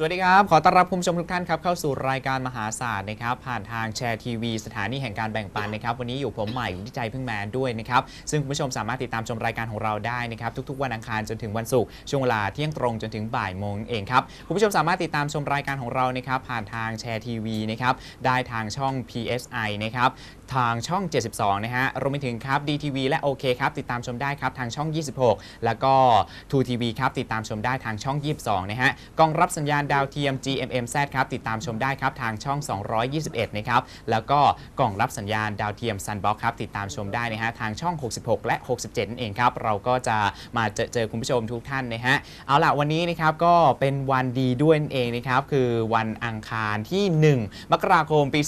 สวัสดีครับ ขอต้อนรับคุณผู้ชมทุกท่านครับเข้าสู่รายการมหาศาสตร์นะครับ ผ่านทางแชร์ทีวีสถานีแห่งการแบ่งปันนะครับ วันนี้อยู่ผมใหม่วุฒิใจพึ่งแมนด้วยนะครับ ซึ่งคุณผู้ชมสามารถติดตามชมรายการของเราได้นะครับ ทุกๆ วันอังคารจนถึงวันศุกร์ช่วงเวลาเที่ยงตรงจนถึงบ่ายโมงเองครับคุณผู้ชมสามารถติดตามชมรายการของเรานะครับผ่านทางแชร์ทีวีนะครับได้ทางช่อง PSI นะครับ ทางช่อง 72 นะฮะ รวมไปถึงครับ DTV และโอเครับ ติดตามชมได้ครับ ทางช่อง 26 แล้วก็2 TV ครับ ติดตามชมได้ทางช่อง 22 นะฮะ กล้องรับสัญญาณดาวเทียม GMMZ ครับ ติดตามชมได้ครับ ทางช่อง 221 นะครับ แล้วก็กล่องรับสัญญาณดาวเทียม Sunbox ครับ ติดตามชมได้นะฮะ ทางช่อง 66 และ 67 นั่นเองครับ เราก็จะมาเจอเจอคุณผู้ชมทุกท่านนะฮะ เอาล่ะ วันนี้นะครับ ก็เป็นวันดีด้วยนั่นเองนะครับ คือวันอังคารที่ 1 มกราคม ปี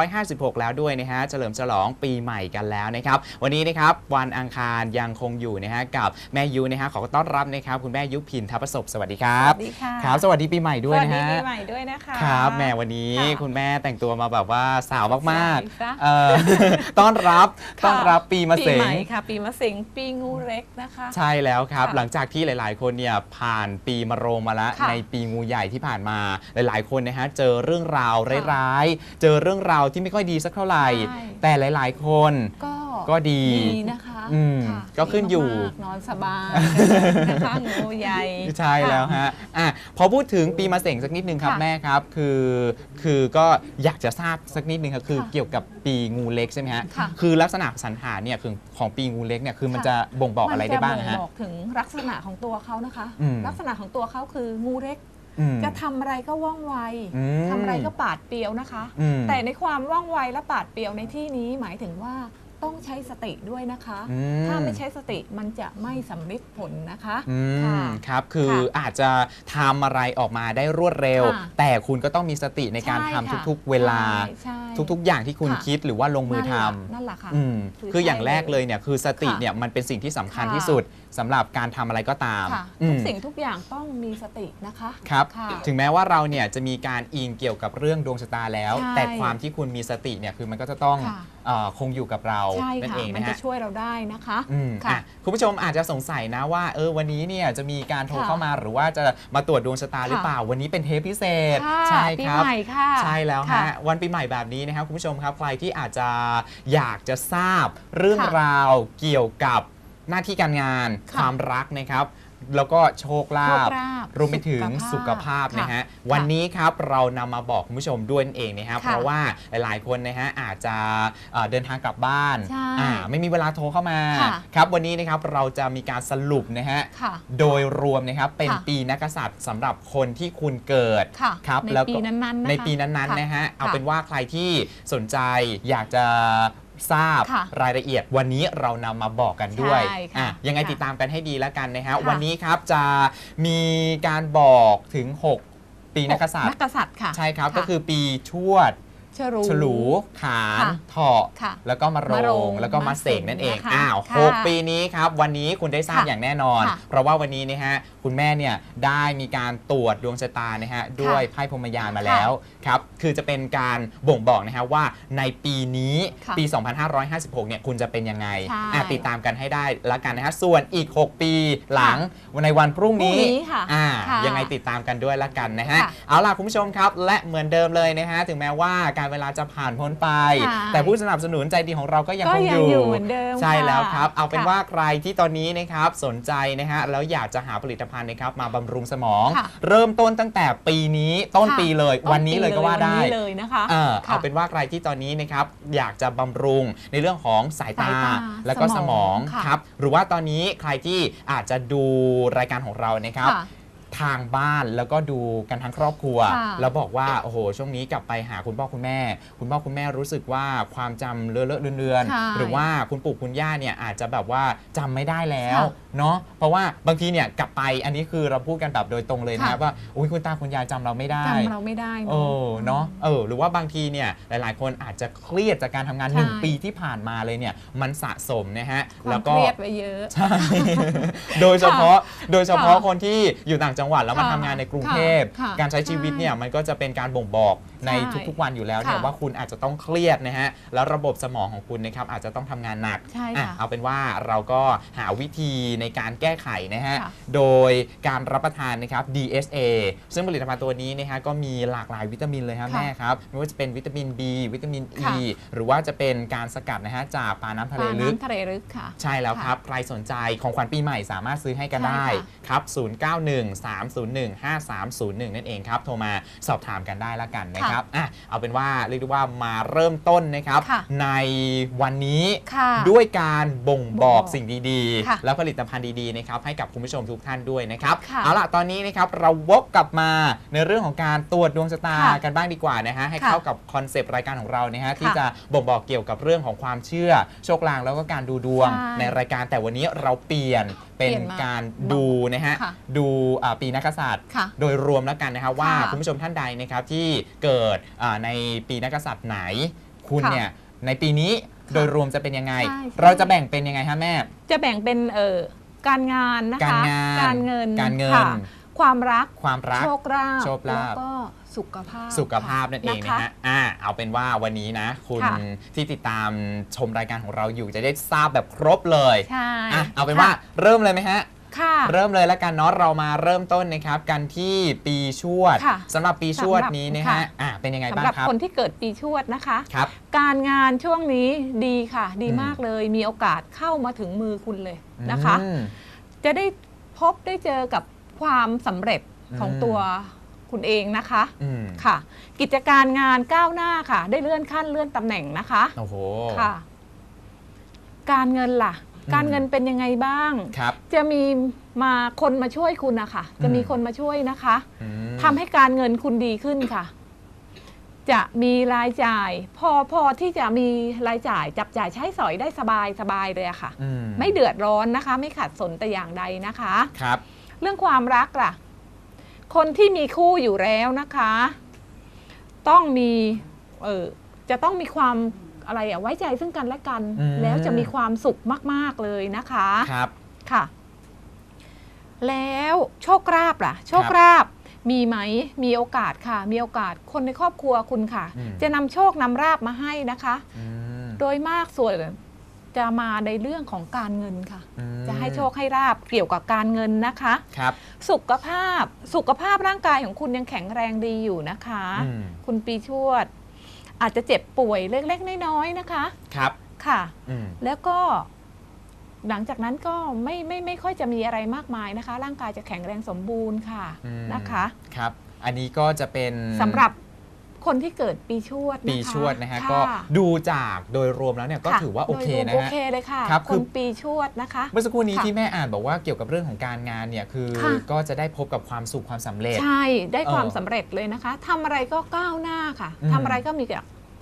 2556 แล้วด้วยนะฮะลิมฉลองปีใหม่กันแล้วนะครับ วันนี้นะครับวันอังคารยังคงอยู่นะฮะกับแม่ยุนะฮะขอต้อนรับนะครับคุณแม่ยุพินทัพประสบสวัสดีครับสวัสดีค่ะครับ สวัสดีปีใหม่ด้วยนะฮะสวัสดีปีใหม่ด้วยนะคะครับแหมวันนี้ค่ะคุณแม่แต่งตัวมาแบบว่าสาวมากสวยซะๆเอ่อต้อนรับค่ะต้อนรับปีมะเสปีงใหม่ค่ะ ปีมะเสงปีงูเล็กนะคะ ใช่แล้วครับค่ะหลังจากที่หลาย ๆ คนเนี่ยผ่านปีมะโรงมาแล้วค่ะในปีงูใหญ่ที่ผ่านมาหลาย ๆ คนนะฮะเจอเรื่องราวค่ะร้ายๆเจอเรื่องราวที่ไม่ค่อยดีสักเท่าไหร่ใช่แต่หลาย ๆ คนก็ก็ดีดีนะคะอืมค่ะก็ขึ้นอยู่ ดีมากๆนอนสบายนะคะงูใหญ่ ใช่แล้วค่ะฮะอะพอพูดถึงปีมะเสงสักนิดนึงครับค่ะแม่ครับ คือ คือก็อยากจะทราบสักนิดนึงครับคือค่ะเกี่ยวกับปีงูเล็กใช่ไหมฮะค่ะ คือลักษณะสันฐานเนี่ยคือของปีงูเล็กเนี่ยคือมันค่ะจะบ่งบอกอะไรได้บ้างมันจฮะ บอกถึงลักษณะของตัวเขานะคะ อืมลักษณะของตัวเขาคืองูเล็กอืม จะทำอะไรก็ว่องไวอืมทำอะไรก็ปาดเปรียวนะคะอืมแต่ในความว่องไวและปาดเปรียวในที่นี้หมายถึงว่า ต้องใช้สติด้วยนะคะ อืถ้าไม่ใช้สติมันจะไม่สำเร็จผลนะคะ อืค่ะมครับคือค่ะอาจจะทำอะไรออกมาได้รวดเร็ว ค่ะแต่คุณก็ต้องมีสติในการใช่ทำค่ะทุกๆ เวลา ใช่ใช่ทุกๆ อย่างที่คุณค่ะ คิดหรือว่าลงมือทำ นั่นแหละค่ะ อืมคือคืออย่างใช่แรกเลยเนี่ยคือสติค่ะเนี่ยมันเป็นสิ่งที่สำคัญค่ะ ที่สุดสำหรับการทำอะไรก็ตามค่ะอืทุกมสิ่งทุกอย่างต้องมีสตินะคะ ครับ ค่ะถึงแม้ว่าเราเนี่ยจะมีการอิงเกี่ยวกับเรื่องดวงชะตาแล้ว ใช่แต่ความที่คุณมีสติเนี่ยคือมันก็จะต้องค่ะ เออคงอยู่กับเราใช่นั่นค่ะเองมันนะจะฮะช่วยเราได้นะคะ อืมค่ะอะคุณผู้ชมอาจจะสงสัยนะว่าเออวันนี้เนี่ยจะมีการโทรค่ะเข้ามาหรือว่าจะมาตรวจดวงชะตาหรือเปล่า วันนี้เป็นเทปพิเศษค่ะใช่ปีครับ ใหม่ค่ะใช่แล้วค่ฮะวันปีใหม่แบบนี้นะครับคุณผู้ชมครับใครที่อาจจะอยากจะทราบเรื่องค่ะราวเกี่ยวกับหน้าที่การงานค่ะความรักนะครับ แล้วก็โชคลาโชภคลาภรวมไปถึงสุขภาพค่ะนะฮะวันนี้ครับเรานำมาบอกคุณผู้ชมด้วยนั่นเองนะครับค่ะเพราะว่าหลายๆคนนะฮะอาจจะเอ่อเดินทางกลับบ้านใช่อ่าไม่มีเวลาโทรเข้ามาค่ะ ครับวันนี้นะครับเราจะมีการสรุปนะฮะ ค่ะ โดยรวมนะครับ เป็นค่ะปีนักกษัตริย์สำหรับคนที่คุณเกิดค่ะครับในแล้วปีก็นั้นๆนะคะในปีนั้นค่ๆนะฮะเอาค่ะเป็นว่าใครที่สนใจอยากจะ ทราบค่ะรายละเอียดวันนี้เรานำมาบอกกันด้วยใช่ค่ะอะยังไงค่ะติดตามกันให้ดีแล้วกันนะฮะค่ะ วันนี้ครับจะมีการบอกถึง 6 ปีนักกษัตรินัย์กกษัตริย์ค่ะ ใช่ครับะก็คือปีชวด ฉลูฉลูขานค่ะเถาะค่ะแล้วก็มาโรมะโรงงแล้วก็มาเสงนั่นเองนะคะอ้าวค่ะหกปีนี้ครับ วันนี้คุณได้ทราบค่ะอย่างแน่นอน ค่ะเพราะว่าวันนี้นะฮะคุณแม่เนี่ยได้มีการตรวจดวงชะตานะฮะด้วยไพ่พรหมยานมาแล้วครับคือจะเป็นการบ่งบอกนะฮะว่าในปีนี้ค่ะปี 2556 เนี่ยคุณจะเป็นยังไงใช่อะติดตามกันให้ได้ละกันนะฮะส่วนอีก 6 ปีหลังในวันพรุ่งนี้พรุ่งนี้ค่ะอ่าค่ะยังไงติดตามกันด้วยละกันนะฮะค่ะ เอาล่ะคุณผู้ชมครับ และเหมือนเดิมเลยนะฮะถึงแม้ว่าการเวลาจะผ่านพ้นไป ใช่แต่ผู้สนับสนุนใจดีของเราก็ยังก็คงยัองยู่อยู่เหมือนเดิมใช่ค่ะแล้วครับ เอาเป็นค่ะว่าใครที่ตอนนี้นะครับสนใจนะฮะแล้วอยากจะหาผลิตภัณฑ์นะครับมาบำรุงสมอง ค่ะ เริ่มต้นตั้งแต่ปีนี้ต้นค่ะปีเลย วันนี้เลยก็ว่าได้ วันนี้เลยนะคะ เออค่ะเอาเป็นว่าใครที่ตอนนี้นะครับอยากจะบำรุงในเรื่องของสายตา สายตาแล้วก็สสมมอองงค่ะครับหรือว่าตอนนี้ใครที่อาจจะดูรายการของเรานะครับ ค่ะ ทางบ้านแล้วก็ดูกันทั้งครอบครัว ค่ะแล้วบอกว่าโอ้โหช่วงนี้กลับไปหาคุณพ่อคุณแม่ คุณพ่อคุณแม่รู้สึกว่าความจำเลอะเลอะเลือนใช่ๆหรือว่าคุณปู่คุณย่าเนี่ยอาจจะแบบว่าจำไม่ได้แล้วค่ะเนาะเพราะว่าบางทีเนี่ยกลับไปอันนี้คือเราพูดกันแบบโดยตรงเลยนะค่ะ ว่าอุ้ยคุณตาคุณยายจำเราไม่ได้ จำเราไม่ได้เออเนาะเออหรือว่าบางทีเนี่ยหลาย ๆ คนอาจจะเครียดจากการทำงาน ใช่หนึ่งปีที่ผ่านมาเลยเนี่ยมันสะสมนะฮะ ควาแล้มวเคก็รียดไว้เยอะ ใช่ โดยเฉพาะโดยเฉพาะค่ะคนที่อยู่ต่างจังหวัดแล้วมาค่ะทำงานในกรุงเทพค่ะการใช้ชีวิตใช่เนี่ยมันก็จะเป็นการบ่งบอก ในใช่ทุกๆวันอยู่แล้วเนี่ยค่ะว่าคุณอาจจะต้องเครียดนะฮะแล้วระบบสมองของคุณนะครับอาจจะต้องทำงานหนักใช่อะค่ะ เอาเป็นว่าเราก็หาวิธีในการแก้ไขนะฮะค่ะโดยการรับประทานนะครับ DSA ซึ่งผลิตภัณฑ์ตัวนี้นะฮะก็มีหลากหลายวิตามินเลยครับค่ะแม่ครับไม่ว่าจะเป็นวิตามิน B วิตามินค่ะ E หรือว่าจะเป็นการสกัดนะฮะจากปลาน้ำทะปเลลาลึก น้ำทะเลลึกค่ะ ใช่แล้วค่ะครับ ใครสนใจของขวัญปีใหม่สามารถซื้อให้กันใช่ได้ค่ะ ครับ 0913015301 นั่นเองครับ โทรมาสอบถามกันได้ละกันนะครับอะเอาเป็นว่าเรียกได้ว่ามาเริ่มต้นนะครับ ค่ะในวันนี้ค่ะด้วยการบ่งบอกบ่งบอกสิ่งดีค่ะๆ แล้วผลิตภัณฑ์ดีๆนะครับให้กับคุณผู้ชมทุกท่านด้วยนะครับค่ะเอาล่ะตอนนี้นะครับเราวกกลับมาในเรื่องของการตรวจดวงชะตาค่ะกันบ้างดีกว่านะฮะให้ค่ะเข้ากับคอนเซปต์รายการของเรานะฮะที่ค่ะจะบ่งบอกเกี่ยวกับเรื่องของความเชื่อโชคลางแล้วก็การดูดวงใช่ ในรายการแต่วันนี้เราเปลี่ยน เป็นเปลี่ยนมาการดูนะฮะค่ะดูอ่าปีนักกษัตริย์ค่ะโดยรวมแล้วกันนะครับว่าค่ะคุณผู้ชมท่านใดนะครับที่เกิดอ่าในปีนักกษัตริย์ไหน คุณค่ะเนี่ยในปีนี้ค่ะโดยรวมจะเป็นยังไงใช่ใช่เราจะแบ่งเป็นยังไงฮะแม่ จะแบ่งเป็นเอ่อการงานนะคะการงานการเงินการเงินค่ะความรักความรักโชคลาภโชคลาภแล้วก็สุขภาพสุขภาพนั่นเองนะคฮะอ่า เอาเป็นว่าวันนี้นะ คุณค่ะที่ติดตามชมรายการของเราอยู่จะได้ทราบแบบครบเลยใช่อะเอาเป็นว่าเริ่มเลยไหมฮะ ค่ะ เริ่มเลยแล้วกันเนาะเรามาเริ่มต้นนะครับกันที่ปีชวดค่ะสำหรับปีชวดสำหรับนี้นะค่ะฮะอะเป็นยังไงสำบ้าหรับงครับคนที่เกิดปีชวดนะคะ ครับ การงานช่วงนี้ดีค่ะ ดีอืม มากเลย มีโอกาสเข้ามาถึงมือคุณเลยนะคะ อืม จะได้พบได้เจอกับความสำเร็จของอืม ตัว คุณเองนะคะอืมค่ะ กิจการงานก้าวหน้าค่ะ ได้เลื่อนขั้นเลื่อนตำแหน่งนะคะโอ้โห ค่ะ การเงินล่ะอืมการเงินเป็นยังไงบ้าง ครับ จะมีมาคนมาช่วยคุณนะคะจะมีอืม คนมาช่วยนะคะ อืมทำให้การเงินคุณดีขึ้นค่ะ จะมีรายจ่าย พอพอที่จะมีรายจ่ายจับจ่ายใช้สอยได้สบายสบายเลยอะค่ะ อืไม่เดือดร้อนนะคะ ไม่ขัดสนแต่อย่างใดนะคะ ครับ เรื่องความรักล่ะ คนที่มีคู่อยู่แล้วนะคะ ต้องมีเออจะต้องมีความอะไรอะไว้ใจซึ่งกันและกัน อืม แล้วจะมีความสุขมาก ๆ เลยนะคะ ครับ ค่ะ แล้วโชคลาภล่ะ โชคครับลาภมีไหมมีโอกาสค่ะ มีโอกาสคนในครอบครัวคุณค่ะ อืม จะนำโชคนำราบมาให้นะคะ อืม โดยมากส่วน จะมาในเรื่องของการเงินค่ะ อืมจะให้โชคให้ราบเกี่ยวกับการเงินนะคะ ครับสุขภาพสุขภาพร่างกายของคุณยังแข็งแรงดีอยู่นะคะ อืมคุณปีชวด อาจจะเจ็บป่วยเล็กๆน้อยๆนะคะ ครับค่ะ อืมแล้วก็ หลังจากนั้นก็ไม่ไม่ไม่ค่อยจะมีอะไรมากมายนะคะ ร่างกายจะแข็งแรงสมบูรณ์ค่ะอืมนะคะ ครับ อันนี้ก็จะเป็น สำหรับ คนที่เกิดปีชวดนะคะปีชวดนะฮะค่ก็ดูจากโดยรวมแล้วเนี่ยก็ค่ะถือว่าโอเคโดยรวมนะโอฮะ เคเลยค่ะครับคคือนปีชวดนะคะ เมื่อสักครู่นี้ค่ะที่แม่อ่านบอกว่าเกี่ยวกับเรื่องของการงานเนี่ยคือค่ะ ก็จะได้พบกับความสุขความสำเร็จ ใช่ได้ความเออสำเร็จเลยนะคะทำอะไรก็ก้าวหน้าค่ะอืม ทำอะไรก็มีแต่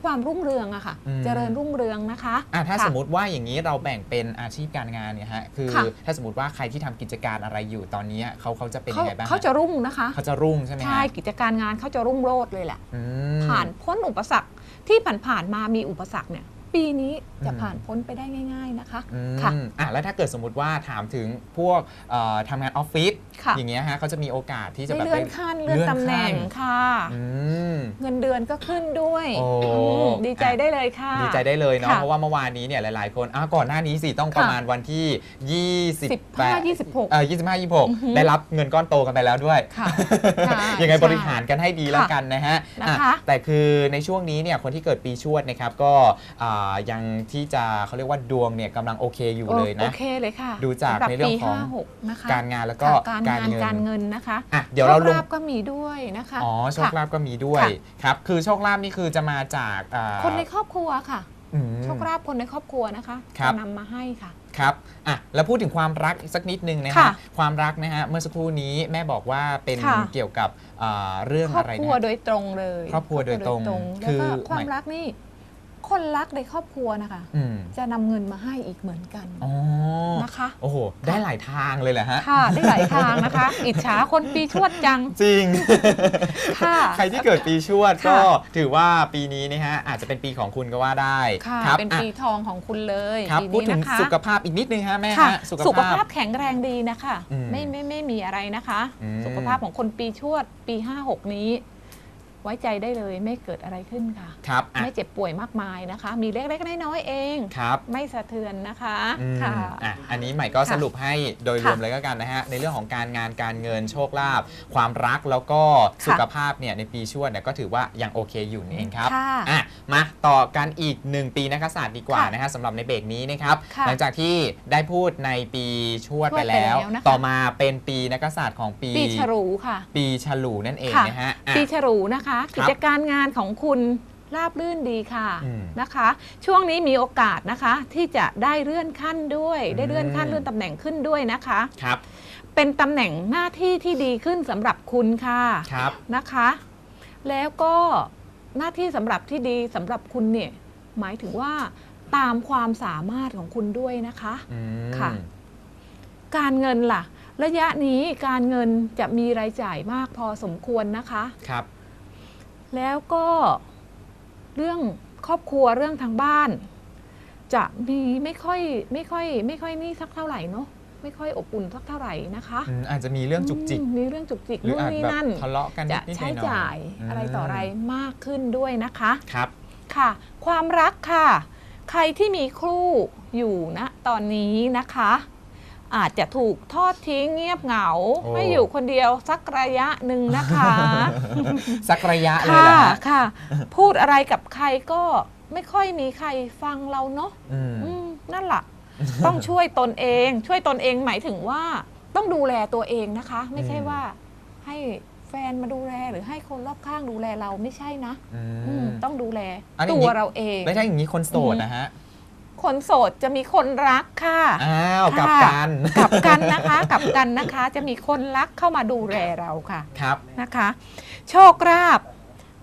ความรุ่งเรืองอะค่ะ อืม เจริญรุ่งเรืองนะคะอะถ้าค่ะ สมมติว่าอย่างนี้เราแบ่งเป็นอาชีพการงานเนี่ยฮะคือ ค่ะ ถ้าสมมติว่าใครที่ทำกิจการอะไรอยู่ตอนนี้เขาเขาจะเป็นเขายังไงบ้างฮเขาจะรุ่งนะคะ เขาจะรุ่งใช่ไหมฮะใช่กิจการงานเขาจะรุ่งโรจน์เลยแหละ อืมผ่านพ้นอุปสรรคที่ผ่านๆมามีอุปสรรคเนี่ย ปีนี้จะอืมผ่านพ้นไปได้ง่าย ๆนะคะอืมค่ะอะแล้วถ้าเกิดสมมติว่าถามถึงพวกเอ่อทำงานออฟฟิศค่ะอย่างเงี้ยฮะเขาจะมีโอกาสที่จะได้แบบเลื่อนขั้นเลื่อนตำแหน่งขั้ค่ะอืมเงินเดือนก็ขึ้นด้วยโอ้อืมดีใจได้เลยค่ะ ดีใจได้เลยเนาะค่ะเพราะว่าเมื่อวานนี้เนี่ยหลาย ๆ คนอะก่อนหน้านี้สิต้องประมาณวันที่สิบ28ห้ายี่สิบหกเออ25อือฮึ26 ได้รับเงินก้อนโตกันไปแล้วด้วยค่ะใช่ยังไงใช่บริหารกันให้ดีแล้วกันนะฮะนะคะอะแต่คือในช่วงนี้เนี่ยคนที่เกิดปีชวดนะครับก็อ่ายังที่จะเขาเรียกว่าดวงเนี่ยกำลังโอเคอยู่เลยโอนะเคเลยค่ะดูจากสำหบในเรื่องปีของห้าหกนะคะการงานแล้วก็ค่ะการงานเงินการเงินนะคะอะเดี๋ยวเราลโชงคลาภก็มีด้วยนะคะอ๋อโชคค่ะลาภก็มีด้วยค่ะครับคือโชคลาภนี่คือจะมาจากอ่าคนในครอบครัวค่ะอืมโชคลาภคนในครอบครัวนะคะครับจะนำมาให้ค่ะครับอะแล้วพูดถึงความรักอีกสักนิดนึงนะฮะค่ะความรักนะฮะเมื่อสักครู่นี้แม่บอกว่าเป็นค่ะเกี่ยวกับอ่าเรื่องครอบอะไรครัวนะโดยตรงเลย ครอบครัวโดยตรงแล้วคือก็ความหมายรักนี่ คนรักในครอบครัวนะคะ อืมจะนำเงินมาให้อีกเหมือนกันอ๋อนะคะ โอ้โห ได้หลายทางเลยแหละฮะ ค่ะได้หลายทางนะคะ อิจฉาคนปีชวดจัง จริง ค่ะ ใครที่เกิดปีชวดค่ะก็ถือว่าปีนี้นะฮะอาจจะเป็นปีของคุณก็ว่าได้ค่ะครับเป็นอะปีทองของคุณเลยครับ ปีพูดนี้ถึงนะคะสุขภาพอีกนิดนึงฮะแม่ค่ะฮะ สุขสุขภาพภาพแข็งแรงดีนะคะ อืมไม่ไม่ไม่มีอะไรนะคะ อืม สุขภาพของคนปีชวดปี 56 นี้ ไว้ใจได้เลยไม่เกิดอะไรขึ้นค่ะ ครับอะไม่เจ็บป่วยมากมายนะคะ มีเล็กๆน้อยๆเอง ครับไม่สะเทือนนะคะอืมค่ะ อะอันนี้ใหม่ก็ค่ะสรุปให้โดยรวมค่ะเลยก็กันนะฮะในเรื่องของการงานการเงินโชคลาภความรักแล้วก็ค่ะสุขภาพเนี่ยในปีชวดเนี่ยก็ถือว่ายังโอเคอยู่นี่เองครับค่ะอะมาต่อกันอีก 1 ปีนักศาสตร์ดีกว่าค่ะนะฮะสำหรับในเบรกนี้นะครับค่ะหลังจากที่ได้พูดในปีชวดชวดไปแล้วไปแล้วนะคะ ต่อมาเป็นปีนักศาสตร์ของปีปีฉลูค่ะ ปีฉลูนั่นเองค่ะ นะฮะอะ ปีฉลูนะคะกิจการงานของคุณราบรื่นดีค่ะอืมนะคะ ช่วงนี้มีโอกาสนะคะ ที่จะได้เลื่อนขั้นด้วย ได้เลื่อนขั้นอืม เลื่อนตำแหน่งขึ้นด้วยนะคะ ครับ เป็นตำแหน่งหน้าที่ที่ดีขึ้นสำหรับคุณค่ะครับ นะคะ แล้วก็หน้าที่สำหรับที่ดีสำหรับคุณเนี่ยหมายถึงว่าตามความสามารถของคุณด้วยนะคะ อืมค่ะ การเงินล่ะ ระยะนี้การเงินจะมีรายจ่ายมากพอสมควรนะคะ ครับ แล้วก็เรื่องครอบครัวเรื่องทางบ้าน จะมีไม่ค่อยไม่ค่อย ไม่ค่อยนี่สักเท่าไหร่เนาะไม่ค่อยอบอุ่นสักเท่าไหร่นะคะอืมอาจจะมีเรื่องจุกจิกอืมมีเรื่องจุกจิกหรือนู่นอาจนี่แบบนั่น ทะเลาะกันจะนิดๆหน่ใช้อยๆจ่ายมอะไรต่ออะไรมากขึ้นด้วยนะคะ ครับ ค่ะ ความรักค่ะ ใครที่มีคู่อยู่นะตอนนี้นะคะ อาจจะถูกทอดทิ้งเงียบเหงา โอ้ ไม่อยู่คนเดียวสักระยะหนึ่งนะคะ สักระยะเลยค่ะเหรอฮะค่ะ พูดอะไรกับใครก็ไม่ค่อยมีใครฟังเราเนาะอืม อืมนั่นแหละ ต้องช่วยตนเอง ช่วยตนเองหมายถึงว่าต้องดูแลตัวเองนะคะ ไม่ใช่อืม ว่าให้แฟนมาดูแลหรือให้คนรอบข้างดูแลเราไม่ใช่นะอือืมม ต้องดูแลอันนี้ ตัวเราเอง ไม่ใช่อย่างนี้คนโสดนะฮะ คนโสดจะมีคนรักค่ะอ้าวกลับค่ะกันกลับกันนะคะ กลับกันนะคะ จะมีคนรักเข้ามาดูแลเราค่ะครับนะคะ โชคลาภ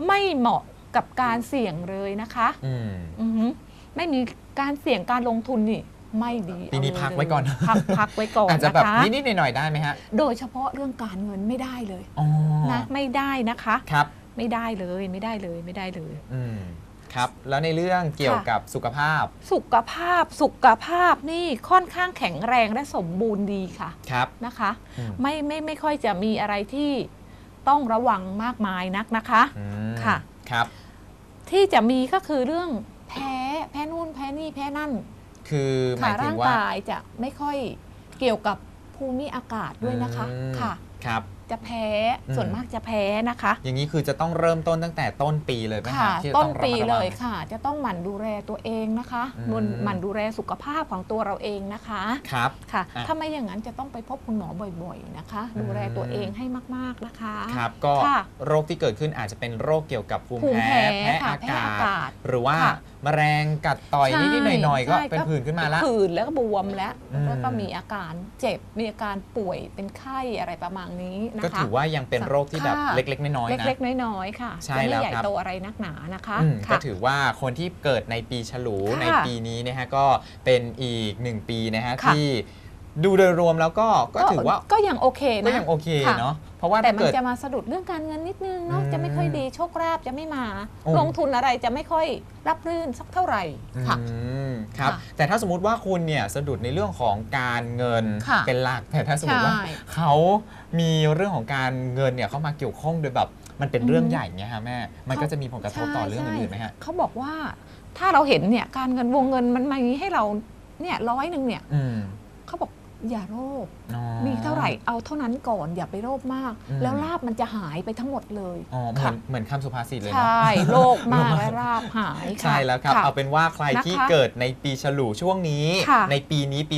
ไม่เหมาะกับการเสี่ยงเลยนะคะอืมอือหือไม่มีการเสี่ยงการลงทุนนี่ไม่ดีปีนี้เอาเลยพักไว้ก่อนพักพักไว้ก่อนอาจจะแบบนะคะนิดๆหน่อยๆได้ไหมฮะโดยเฉพาะเรื่องการเงินไม่ได้เลยอ๋อนะไม่ได้นะคะครับ ไม่ได้เลยไม่ได้เลยไม่ได้เลยอืม ครับ แล้วในเรื่องเกี่ยวกับสุขภาพ สุขภาพสุขภาพนี่ค่อนข้างแข็งแรงและสมบูรณ์ดีค่ะครับนะคะอืมไม่ไม่ไม่ค่อยจะมีอะไรที่ต้องระวังมากมายนักนะคะอืมค่ะครับ ที่จะมีก็คือเรื่องแพ้แพ้นู่นแพ้นี่แพ้นั่น คือหค่ะมายถึร่างงว่ากายจะไม่ค่อยเกี่ยวกับภูมิอากาศด้วยนะคะอืมค่ะครับ จะแพ้อืม ส่วนมากจะแพ้นะคะอย่างนี้คือจะต้องเริ่มต้นตั้งแต่ต้นปีเลยไหมฮะค่ะที่จะต้อนงระมัดปีระวังเลยค่ะ จะต้องหมั่นดูแลตัวเองนะคะอืมหมั่นหมั่นดูแลสุขภาพของตัวเราเองนะคะ ครับ ค่ะ อะถ้าไม่อย่างนั้นจะต้องไปพบคุณหมอบ่อยๆนะคะ อืม ดูแลตัวเองให้มากๆนะคะ ครับก็ค่ะโรคที่เกิดขึ้นอาจจะเป็นโรคเกี่ยวกับภูมิภูมิแพ้แพ้แพ้ค่ะอาแพ้กาอาศกาศหรือว่าค่ะแมลงกัดต่อยใช่นิดๆหน่อยๆก็ใช่เป็นผื่นขึ้นมาละ ผื่นแล้วก็บวมแล้วอืม แล้วก็มีอาการเจ็บมีอาการป่วยเป็นไข้อะไรประมาณนี้นะคะก็ถือว่ายังเป็นโรคที่แบบค่ะเล็ก ๆ น้อยๆนะเล็กๆน้อยๆค่ะใช่จะไม่แล้วใหญ่ครับโตอะไรนักหนานะคะอืมก็ค่ะถือว่าคนที่เกิดในปีฉลูค่ะในปีนี้นะฮะก็เป็นอีกหนึ่งปีนะฮะค่ะที่ ดูโดยรวมแล้วก็ก็ถือว่าก็ยังโอเคก็นะยังโอเคค่ะเนาะเพราะว่าแต่ถ้ามันเกิดจะมาสะดุดเรื่องการเงินนิดนึงเนาะอืมจะไม่ค่อยดีโชคลาภจะไม่มาโอ้ลงทุนอะไรจะไม่ค่อยรับรื่นสักเท่าไหร่ค่ะอืมครับค่ะแต่ถ้าสมมติว่าคุณเนี่ยสะดุดในเรื่องของการเงินค่ะเป็นหลัก แต่ถ้าสมมติว่าใช่เขามีเรื่องของการเงินเนี่ยเข้ามาเกี่ยวข้องโดยแบบมันเป็นเรื่องอืมใหญ่เงี้ยฮะแม่ มันก็จะมีผลกระทบต่อเรื่องอื่นๆไหมฮะเขาบอกว่าถ้าเราเห็นเนี่ยการเงินวงเงินมันมาให้เราเนี่ยร้อยหนึ่งเนี่ยอืมเขาบอก อย่าโลภอ๋อ มีเท่าไหร่เอาเท่านั้นก่อนอย่าไปโลภมาก อืม แล้วลาบมันจะหายไปทั้งหมดเลยอ๋อเหมือค่ะนเหมือนคำสุภาษิตเลยใชเนาะ่โลภมากและลาบหายค่ะ ใช่แล้วครับะเอาเป็นว่าใครที่นะคะเกิดในปีฉลูช่วงนี้ ค่ะในปีนี้ปี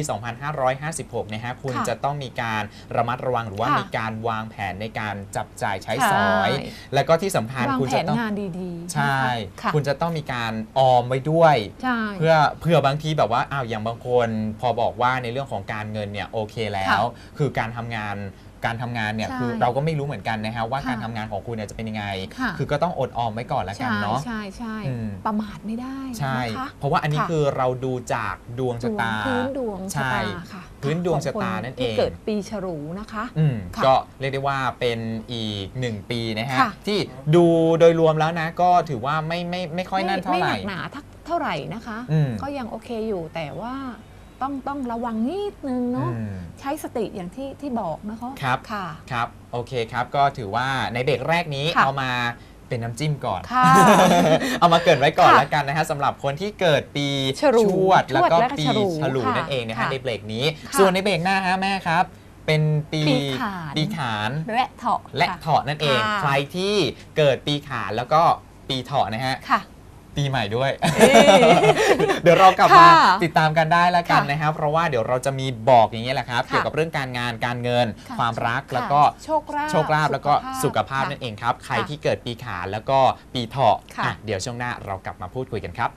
2556 นะฮะ คุณค่ะจะต้องมีการระมัดระวังหรือว่าค่ะ มีการวางแผนในการจับจ่ายใช้ใช่สอย แล้วก็ที่สำคัญวางคุณแผจะนต้อง งานดีๆใช่ นะคะค่ะคุณจะต้องมีการออมไว้ด้วย ใช่ เพื่อเพื่อบางทีแบบว่าอ้าวอย่างบางคนพอบอกว่าในเรื่องของการเงินเนี่ยโอเคแล้ว คือการทำงานการทำงานเนี่ยใช่คือเราก็ไม่รู้เหมือนกันนะฮะว่าค่ะการทำงานของคุณเนี่ยจะเป็นยังไงค่ะคือก็ต้องอดออมไว้ก่อนละกันใช่เนาะใช่ใช่อืมประมาทไม่ได้ใช่นะคะเพราะว่าอันนี้ค่ะคือเราดูจากดวงชะตาพื้นดวงใช่ชะตาค่ะพื้นดวงชะตาขคนั่นเองที่เกิดปีฉลูนะคะอืมค่ะก็เรียกได้ว่าเป็นอีกหนึ่งปีนะฮะค่ะที่ดูโดยรวมแล้วนะก็ถือว่าไม่ไม่ไม่ค่อยนั่นเท่าไหร่ไม่หนักหนาทักเท่าไหร่นะคะอืมก็ยังโอเคอยู่แต่ว่า ต้องต้องระวังนิดนึงเนาะอืม ใช้สติอย่างที่ที่บอกนะคะครับ ค่ะ ครับ โอเคครับ ก็ถือว่าในเบรกแรกนี้ค่ะ เอามาเป็นน้ำจิ้มก่อน ค่ะ เอามาเกรินไว้ก่อนค่ะแล้วกันนะฮะสำหรับคนที่เกิดปีฉลูชวดแล้วก็ชวดและก็ปีฉลูฉลูค่ะนั่นเองนะฮะค่ะในเบรกนี้ ค่ะส่วนในเบรกหน้าฮะแม่ครับ เป็นปีปีขาน ปีขาน และเถาะและค่ เถาะนั่นเอง ค่ะใครที่เกิดปีขานแล้วก็ปีเถาะนะฮะ ค่ะ ปีใหม่ด้วยเอ๊ะเดี๋ยวเรากลับมาค่ะติดตามกันได้แล้วกันค่ะนะครับ เพราะว่าเดี๋ยวเราจะมีบอกอย่างนี้ยแหละครับค่ะเกี่ยวกับเรื่องการงานการเงินค่ะความรักค่ะแล้วก็โชคลาภโชคลาภแล้วก็สุขภาพค่ะนั่นเองครับ ใครค่ะที่เกิดปีขานแล้วก็ปีเถาะค่ะอะเดี๋ยวช่วงหน้าเรากลับมาพูดคุยกันครับ